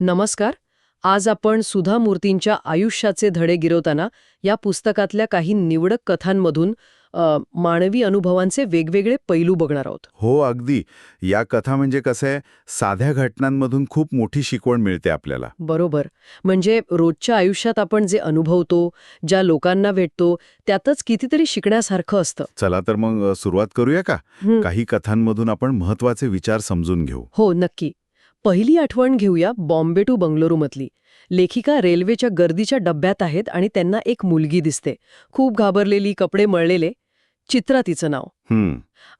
नमस्कार. आज आपण सुधा मूर्तींच्या आयुष्याचे धडे गिरवताना या पुस्तकातल्या काही निवडक कथांमधून अ, मानवी अनुभवांचे वेगवेगळे पैलू बघणार आहोत. हो अगदी. या कथा म्हणजे कसं आहे साध्या घटनांमधून खूप मोठी शिकवण मिळते आपल्याला. बरोबर. म्हणजे रोजच्या आयुष्यात आपण जे अनुभवतो ज्या लोकांना भेटतो त्यातच कितीतरी शिकण्यासारखं असतं. चला तर मग अ, सुरुवात करूया का? हं, काही कथांमधून आपण महत्त्वाचे विचार समजून घेऊ. हो नक्की. पहिली आठवण घेऊया बॉम्बे टू बंगळुरूमधली लेखिका रेल्वेच्या गर्दीच्या डब्यात आहेत आणि त्यांना एक मुलगी दिसते. खूप घाबरलेली कपडे मळलेले. चित्रा तिचं नाव.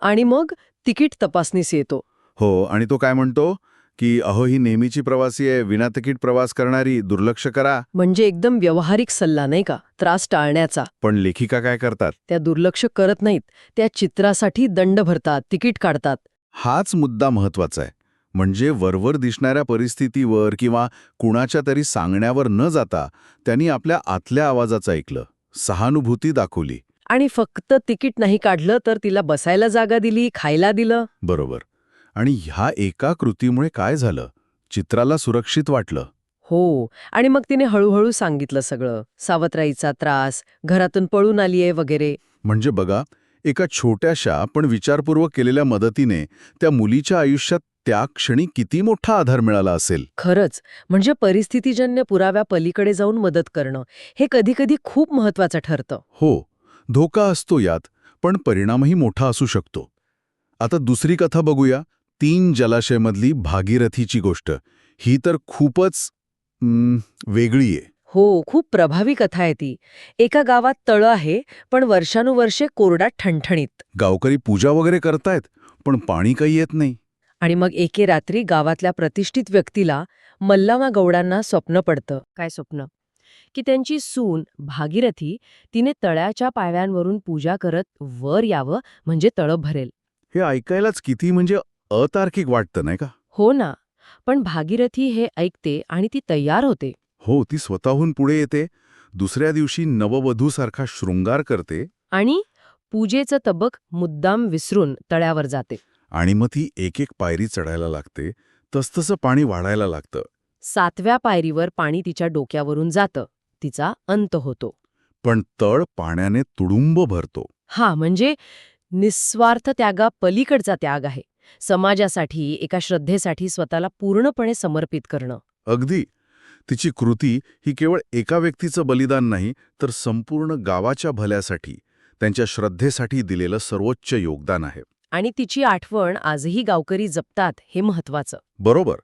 आणि मग तिकीट तपासनीस येतो. हो आणि तो काय म्हणतो? की अहो ही नेहमीची प्रवासी आहे विना तिकीट प्रवास करणारी दुर्लक्ष करा. म्हणजे एकदम व्यावहारिक सल्ला नाही का? त्रास टाळण्याचा. पण लेखिका काय करतात? त्या दुर्लक्ष करत नाहीत. त्या चित्रासाठी दंड भरतात तिकीट काढतात. हाच मुद्दा महत्त्वाचा आहे. म्हणजे वरवर दिसणाऱ्या परिस्थितीवर किंवा कुणाच्या तरी सांगण्यावर न जाता त्यांनी आपल्या आतल्या आवाजाचं ऐकलं. सहानुभूती दाखवली. आणि फक्त तिकीट नाही काढलं तर तिला बसायला जागा दिली खायला दिलं? बरोबर. आणि ह्या एका कृतीमुळे काय झालं? चित्राला सुरक्षित वाटलं. हो. आणि मग तिने हळूहळू सांगितलं सगळं. सावत्राईचा त्रास घरातून पळून आलीये वगैरे. म्हणजे बघा एका छोट्याशा पण विचारपूर्वक केलेल्या मदतीने त्या मुलीच्या आयुष्यात त्या क्षणी किती मोठा आधार मिळाला असेल? खरंच. म्हणजे परिस्थितीजन्य पुराव्या पलीकडे जाऊन मदत करणं हे कधीकधी खूप महत्वाचं ठरतं. हो. धोका असतो यात पण परिणामही मोठा असू शकतो. आता दुसरी कथा बघूया. तीन जलाशयमधली भागीरथीची गोष्ट. ही तर खूपच वेगळी आहे. हो खूप प्रभावी कथा आहे ती. एका गावात तळं आहे पण वर्षानुवर्षे कोरडात ठणठणीत. गावकरी पूजा वगैरे करतायत पण पाणी काही येत नाही. आणि मग एके रात्री गावातल्या प्रतिष्ठित व्यक्तीला मल्लामा गौडांना स्वप्न पडतं. काय स्वप्न? की त्यांची सून भागीरथी तिने तळ्याच्या पायव्यांवरून पूजा करत वर यावं म्हणजे तळं भरेल. हे ऐकायलाच किती म्हणजे अतार्किक वाटतं नाही का? हो ना. पण भागीरथी हे ऐकते आणि ती तयार होते. हो ती स्वतःहून पुढे येते दुसऱ्या दिवशी नववधूसारखा शृंगार करते. आणि पूजेचं तबक मुद्दाम विसरून तळ्यावर जाते. आणि मग ती एक एक पायरी चढायला लागते. तसतसं पाणी वाढायला लागतं. सातव्या पायरीवर पाणी तिच्या डोक्यावरून जातं. तिचा अंत होतो. पण तळ पाण्याने तुडुंब भरतो. हा म्हणजे निस्वार्थ त्यागा पलीकडचा त्याग आहे. समाजासाठी एका श्रद्धेसाठी स्वतःला पूर्णपणे समर्पित करणं. अगदी. तिची कृती ही केवळ एका व्यक्तीचं बलिदान नाही तर संपूर्ण गावाच्या भल्यासाठी त्यांच्या श्रद्धेसाठी दिलेलं सर्वोच्च योगदान आहे. आणि तिची आठवण आजही गावकरी जपतात हे महत्वाचं बरोबर.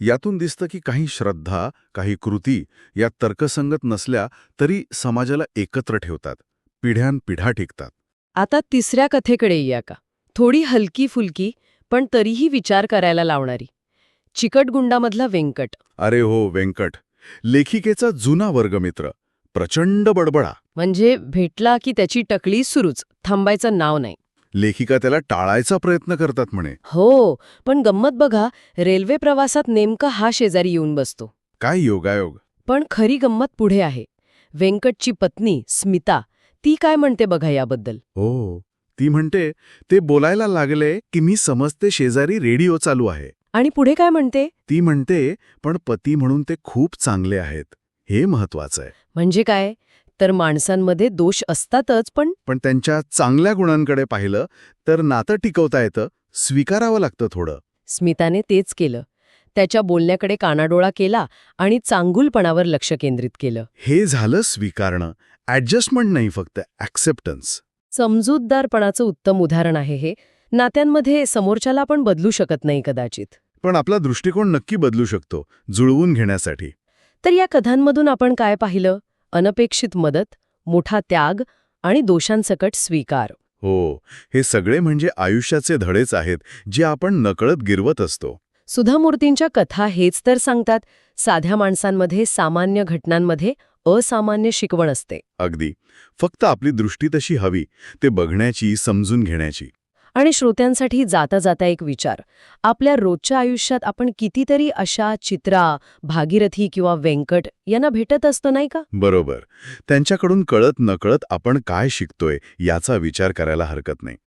यातून दिसतं की काही श्रद्धा काही कृती या तर्कसंगत नसल्या तरी समाजाला एकत्र ठेवतात. पिढ्यानपिढ्या टिकतात. आता तिसऱ्या कथेकडे येऊया का? थोडी हलकी फुलकी पण तरीही विचार करायला लावणारी. चिकटगुंडामधला व्यंकट अरे हो व्यंकट लेखिकेचा जुना वर्गमित्र. प्रचंड बडबडा. म्हणजे भेटला की त्याची टकली सुरूच. थांबायचं नाव नाही. लेखिका त्याला टाळायचा प्रयत्न करतात म्हणे. हो पण गंमत बघा रेल्वे प्रवासात नेमका हा शेजारी येऊन बसतो. काय योगायोग? पण खरी गंमत पुढे आहे. व्यंकटची पत्नी स्मिता ती काय म्हणते बघा याबद्दल? हो ती म्हणते ते बोलायला लागले की मी समजते शेजारी रेडिओ चालू आहे. आणि पुढे काय म्हणते? ती म्हणते पण पती म्हणून ते खूप चांगले आहेत. हे महत्वाचं आहे. म्हणजे काय? तर माणसांमध्ये दोष असतातच पण पण त्यांच्या चांगल्या गुणांकडे पाहिलं तर नातं टिकवता येतं स्वीकारावं लागतं थोडं. स्मिताने तेच केलं. त्याच्या बोलण्याकडे कानाडोळा केला आणि चांगुलपणावर लक्ष केंद्रित केलं. हे झालं स्वीकारणं. ॲडजस्टमेंट नाही फक्त ॲक्सेप्टन्स समजूतदारपणाचं उत्तम उदाहरण आहे हे. नात्यांमध्ये समोरच्याला पण बदलू शकत नाही कदाचित. पण आपला दृष्टिकोन नक्की बदलू शकतो जुळवून घेण्यासाठी. तर या कथांमधून आपण काय पाहिलं? अनपेक्षित मदत मोठा त्याग आणि दोषांसकट स्वीकार. हो हे सगळे म्हणजे आयुष्याचे धडेच आहेत जे आपण नकळत गिरवत असतो. सुधा मूर्तींच्या कथा हेच तर सांगतात साध्या माणसांमध्ये सामान्य घटनांमध्ये असामान्य शिकवण असते. अगदी. फक्त आपली दृष्टी तशी हवी ते बघण्याची समजून घेण्याची. आणि श्रोत्यांसाठी जाता जाता एक विचार. आपल्या रोजच्या आयुष्यात आपण कितीतरी अशा चित्रा भागीरथी किंवा व्यंकट यांना भेटत असतं नाही का? बरोबर. त्यांच्याकडून कळत नकळत आपण काय शिकतोय याचा विचार करायला हरकत नाही.